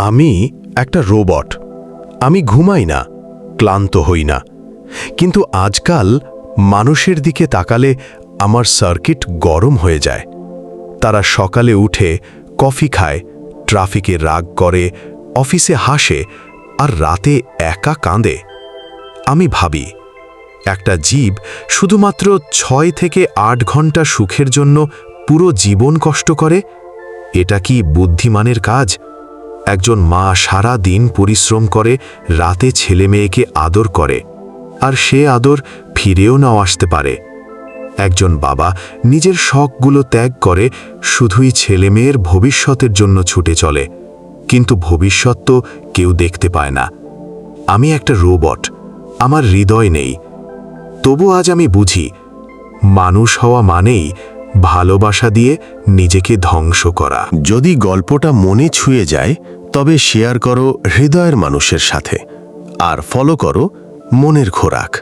আমি একটা রোবট। আমি ঘুমাই না, ক্লান্ত হই না। কিন্তু আজকাল মানুষের দিকে তাকালে আমার সার্কিট গরম হয়ে যায়। তারা সকালে উঠে কফি খায়, ট্রাফিকে রাগ করে, অফিসে হাসে আর রাতে একা কাঁদে। আমি ভাবি, একটা জীব শুধুমাত্র ছয় থেকে আট ঘণ্টা সুখের জন্য পুরো জীবন কষ্ট করে? এটা কি বুদ্ধিমানের কাজ? একজন মা সারা দিন পরিশ্রম করে, রাতে ছেলে মেয়েকে আদর করে। আর সে আদর ফিরেও নাও আসতে পারে। একজন বাবা নিজের শখগুলো ত্যাগ করে, শুধুই ছেলে মেয়ের ভবিষ্যতের জন্য ছুটে চলে। কিন্তু ভবিষ্যৎ তো কেউ দেখতে পায় না। আমি একটা রোবট, আমার হৃদয় নেই। তবু আজ আমি বুঝি, মানুষ হওয়া মানেই ভালোবাসা দিয়ে নিজেকে ধ্বংস করা। যদি গল্পটা মনে ছুঁয়ে যায় তবে শেয়ার করো হৃদয়ের মানুষের সাথে আর ফলো করো মনের খোরাক।